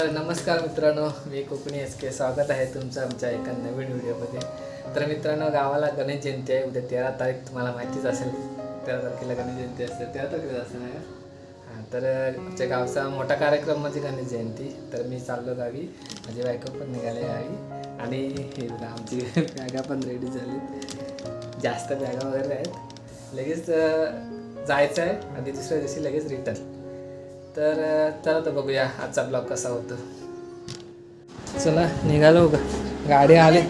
तर नमस्कार मित्रांनो मी कोकणी एस के स्वागत आहे तुमचं आमच्या एका नवीन व्हिडिओमध्ये. तर मित्रांनो गावाला गणेश जयंती आहे. उद्या तेरा तारीख तुम्हाला माहितीच असेल. तेरा तारखेला गणेश जयंती असते. तेरा तारखेला असेल ना हां तर आमच्या गावचा मोठा कार्यक्रम म्हणजे गणेश जयंती. तर मी चाललो गावी. माझी बायको पण निघाले गावी. आणि हे बघा, आमची बॅगा पण रेडी झाली जास्त बॅगा वगैरे आहेत लगेच जायचं आहे आणि दुसऱ्या दिवशी लगेच रिटर्न तर चला तर बघूया आजचा ब्लॉग कसा होतो. चला निघालो का गाडी आली.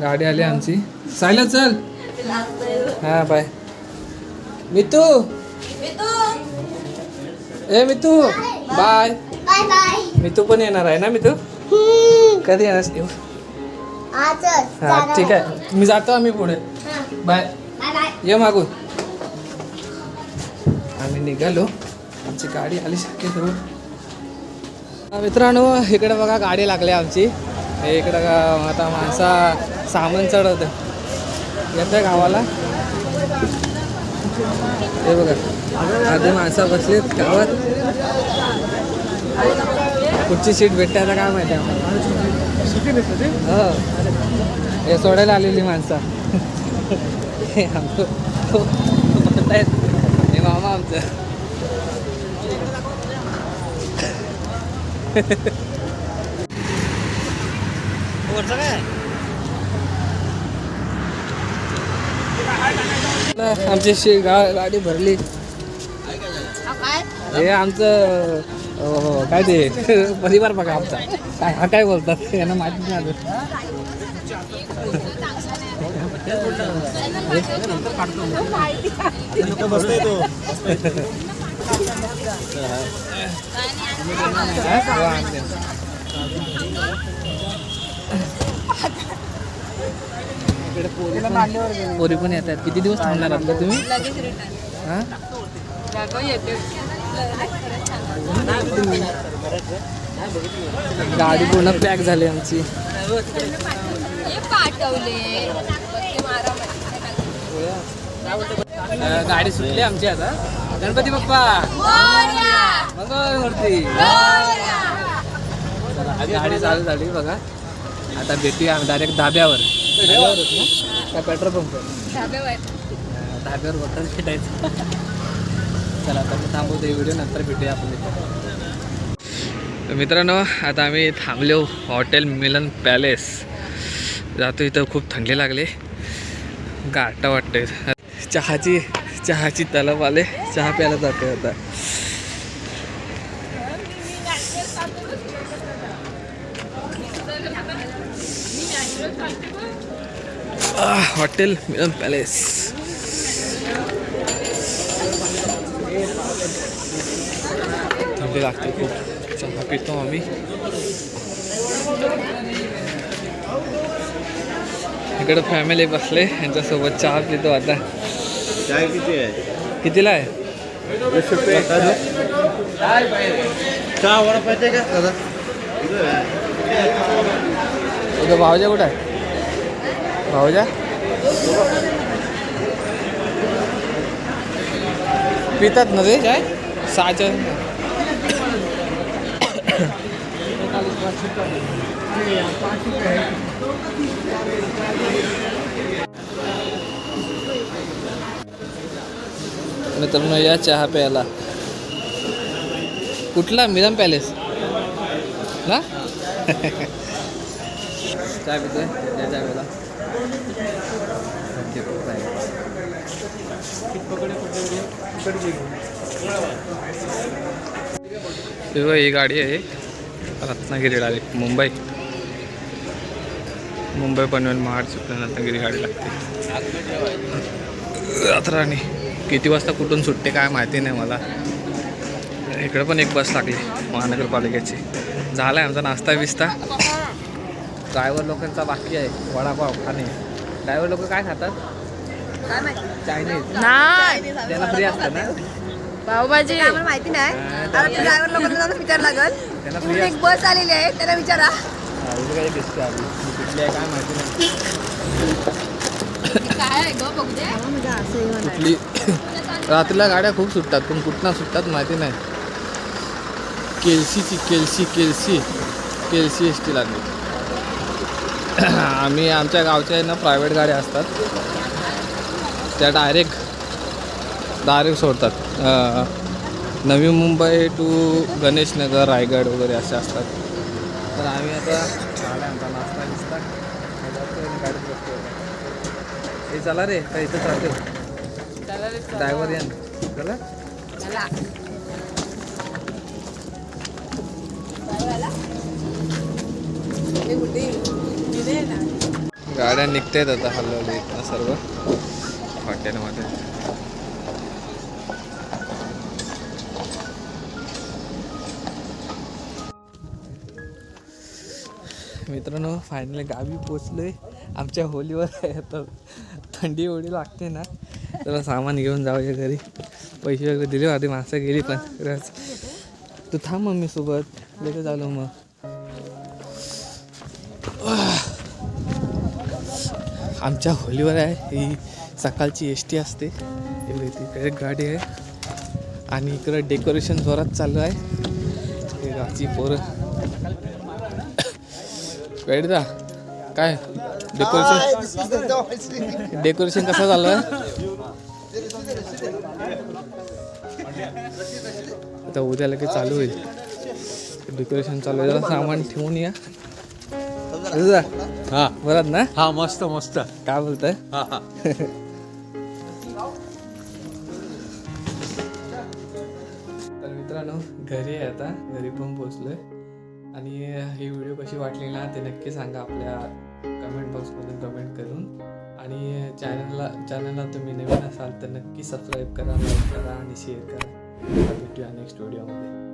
गाडी आली आमची. सायला चल. हा बाय. मितू. ए मितू. बाय. मितू पण येणार आहे ना मितू? कधी येणार? हा ठीक आहे. मी जातो आम्ही पुढे. बाय. ये मागून. आम्ही निघालो. आमची गाडी आली शक्यतो मित्रांनो इकडे बघा गाडी लागली आमची. इकडं आता माणसा सामान चढवतं येतं गावाला? हे बघा आधी माणसं बसलीत गावात. कुठची सीट भेटते आता काय माहिती हो. हे सोडायला आलेली माणसं. हे हे मामा आमचं. आमची शे गा गाडी भरली. हे आमचं काय ते परिवार बघा आमचा. काय हा काय बोलतात यांना माहिती नाही अजून हा? वा, आणले. इकडे पोरी पण- येत आहेत येतात. किती दिवस थांबणार आहात तुम्ही? गाडी पूर्ण पॅक झाली आमची. गाडी सुटली आमची आता. गणपती बाप्पा. मंगळवरती चला, गाडी चालू झाली बघा. आता भेटूया आम्ही डायरेक्ट धाब्यावर. धाब्यावरच पेट्रोल पंप धाब्यावर बटर भेटायचं चला आता मी थांबवतो व्हिडिओ नंतर भेटूया आपण तर मित्रांनो आता आम्ही थांबलो हॉटेल मिलन पॅलेस. जातो इथं खूप थंडी लागली. गाठा वाटते चहाची चहाची तलब आले चहा प्यायला जाते आता. Hotel Milan palace. थंडी लागते खूप. चहा पितो आम्ही. इकडं फॅमिली बसले यांच्यासोबत चहा पितो आता. चाय किती आहे? कितीला आहे? वीस रुपये. चहा वडा पाहिजे का? दादा. उद्या भावजा कुठं आहे? भावजा पितात ना ते? काय? सहाच्या. मित्रांनो या चहा प्यायला. कुठला? मिरम पॅलेस. ना? चहा पितोय? या चहा प्यायला. ही गाडी आहे. रत्नागिरी डायरेक्ट मुंबई. मुंबई पनवेल महाड सुटल्या रत्नागिरी गाडी लागते. रात्राणी. किती वाजता कुठून सुटते काय माहिती नाही मला. इकडं पण एक बस लागली महानगरपालिकेची. झाला आहे आमचा नाश्ता बिस्ता. ड्रायव्हर लोकांचा बाकी आहे वडापाव खाणे ड्रायव्हर लोक काय खातात? चायनीज नाही त्यांना फ्री असतं ना? पावभाजी. आम्हाला माहिती नाही. हा, आता ड्रायव्हर लोकांना जाऊन विचार लागल. फ्री एक बस आलेली आहे त्याला विचारा. हा, इथे काही दिसते कुठली आहे काय माहिती नाही. कुठली? रात्रीला गाड्या खूप सुटतात पण कुठनं सुटतात माहिती नाही. केलसीची केलसी केलसी. केलसी एस टी लागली. आम्ही आमच्या गावच्या आहे ना प्रायव्हेट गाड्या असतात. त्या डायरेक्ट डायरेक्ट सोडतात. नवी मुंबई टू गणेशनगर रायगड वगैरे असे असतात. तर आम्ही आता आमचा नाश्ता दिसतात हे चला रे काय इथं चालते? ड्रायव्हर या. चला. गाड्या निघतायत आता हलवले इथनं सर्व. हॉटेलमध्ये मित्रांनो फायनली गावी पोचलोय. आमच्या होलीवर थंडी एवढी लागते ना त्याला सामान घेऊन जाऊया घरी. पैसे वगैरे दिले होते माणसं गेली पण खरंच. तू थांब मम्मी सोबत लगेच आलो मग. आमच्या होलीवर आहे ही सकाळची एस टी असते. एवढी तिकडे गाडी आहे. आणि इकडं डेकोरेशन जोरात चालू आहे. हे गावची पोरं. वेळदा काय? डेकोरेशन डेकोरेशन कसं चालू आहे आता उद्या लगेच चालू होईल. डेकोरेशन चालू आहे. जरा सामान ठेवून या. हा. बरात ना? हा मस्त मस्त. काय बोलताय? हा हा. तर मित्रांनो घरी आहे आता. घरी पण पोचलोय आणि ही व्हिडिओ कशी वाटली ना ते नक्की सांगा आपल्या कमेंट बॉक्समधून कमेंट करून. आणि चॅनलला चॅनलला तुम्ही नवीन असाल तर नक्की सबस्क्राईब करा लाईक करा आणि शेअर करा. भेटूया नेक्स्ट व्हिडिओमध्ये